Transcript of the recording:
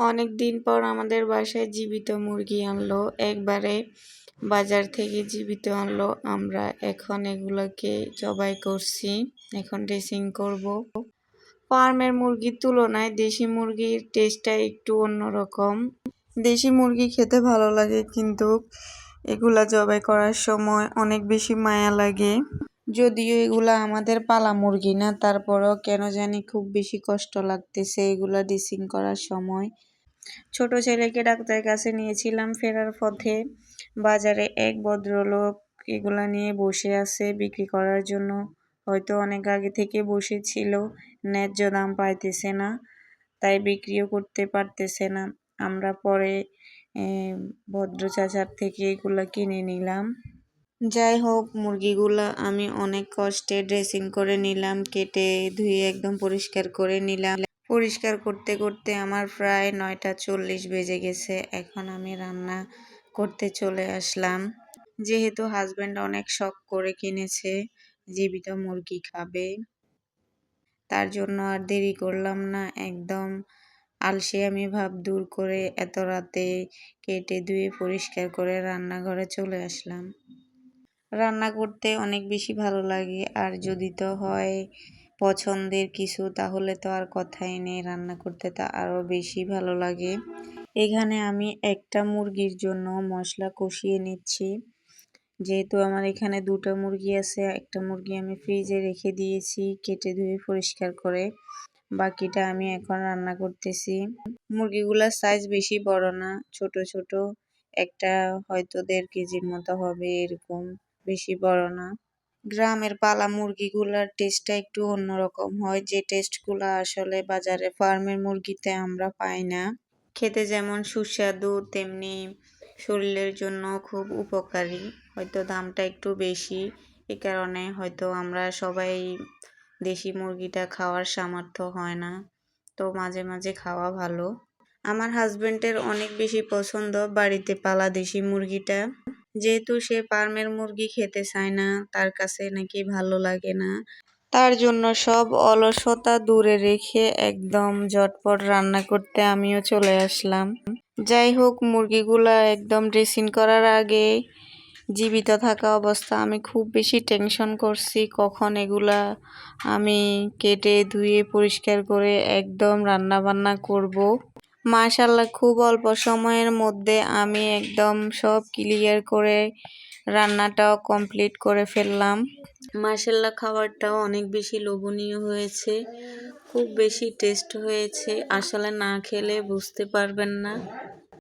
অনেক দিন পর আমাদের বাসায় জীবিত মুরগি আনলো। একবারে বাজার থেকে জীবিত আনলো। আমরা এখন এগুলোকে জবাই করছি। এখন ড্রেসিং করব। ফার্মের মুরগির তুলনায় দেশি মুরগির টেস্টটা একটু অন্যরকম। দেশি মুরগি খেতে ভালো লাগে, কিন্তু এগুলা জবাই করার সময় অনেক বেশি মায়া লাগে। যদিও এগুলা আমাদের পালা মুরগি না, তারপরেও কেন জানি খুব বেশি কষ্ট লাগতেছে এগুলা ড্রেসিং করার সময়। ছোট ছেলেকে ডাক্তারের কাছে নিয়েছিলাম, ফেরার পথে। বাজারে এক ভদ্রলোক এগুলা নিয়ে বসে আছে বিক্রি করার জন্য। হয়তো অনেক আগে থেকে বসেছিল ন্যায্য দাম পাইতেছে না, তাই বিক্রিও করতে পারতেছে না। আমরা পরে ভদ্র চাচার থেকে এগুলো কিনে নিলাম। যাই হোক, মুরগিগুলা আমি অনেক কষ্টে ড্রেসিং করে নিলাম, কেটে ধুয়ে একদম পরিষ্কার করে নিলাম। পরিষ্কার করতে করতে আমার প্রায় নয়টা চল্লিশ বেজে গেছে। এখন আমি রান্না করতে চলে আসলাম। যেহেতু হাজব্যান্ড অনেক শখ করে কিনেছে, জীবিত মুরগি খাবে, তার জন্য আর দেরি করলাম না। একদম আলসে আমি ভাব দূর করে এত রাতে কেটে ধুয়ে পরিষ্কার করে রান্নাঘরে চলে আসলাম। রান্না করতে অনেক বেশি ভালো লাগে। আর যদি তো হয় পছন্দের কিছু, তাহলে তো আর কথাই নেই রান্না করতে, তা আরও বেশি ভালো লাগে। এখানে আমি একটা মুরগির জন্য মশলা কষিয়ে নিচ্ছি। যেহেতু আমার এখানে দুটো মুরগি আছে, একটা মুরগি আমি ফ্রিজে রেখে দিয়েছি, কেটে ধুয়ে পরিষ্কার করে। বাকিটা আমি এখন রান্না করতেছি। মুরগিগুলোর সাইজ বেশি বড় না, ছোট ছোট, একটা হয়তো দেড় কেজির মতো হবে এরকম। বেশি বড় না। গ্রামের পালা মুরগিগুলার টেস্টটা একটু অন্যরকম হয়। যে টেস্টগুলো আসলে বাজারে ফার্মের মুরগিতে আমরা পাই না। খেতে যেমন সুস্বাদু, তেমনি শরীরের জন্য খুব উপকারী। হয়তো দামটা একটু বেশি। এ কারণে হয়তো আমরা সবাই দেশি মুরগিটা খাওয়ার সামর্থ্য হয় না। তো মাঝে মাঝে খাওয়া ভালো। আমার হাজবেন্ডের অনেক বেশি পছন্দ বাড়িতে পালা দেশি মুরগিটা। যেহেতু সে ফার্মের মুরগি খেতে চায় না, তার কাছে নাকি ভালো লাগে না তার জন্য সব অলসতা দূরে রেখে একদম ঝটপট রান্না করতে আমিও চলে আসলাম যাই হোক, মুরগিগুলা একদম ড্রেসিং করার আগে জীবিত থাকা অবস্থা, আমি খুব বেশি টেনশন করছি কখন এগুলা আমি কেটে ধুয়ে পরিষ্কার করে একদম রান্না বান্না করব। মাশাল্লাহ খুব অল্প সময়ের মধ্যে আমি একদম সব ক্লিয়ার করে রান্নাটাও কমপ্লিট করে ফেললাম। মাশাল্লাহ খাবারটাও অনেক বেশি লোভনীয় হয়েছে, খুব বেশি টেস্ট হয়েছে। আসলে না খেলে বুঝতে পারবেন না।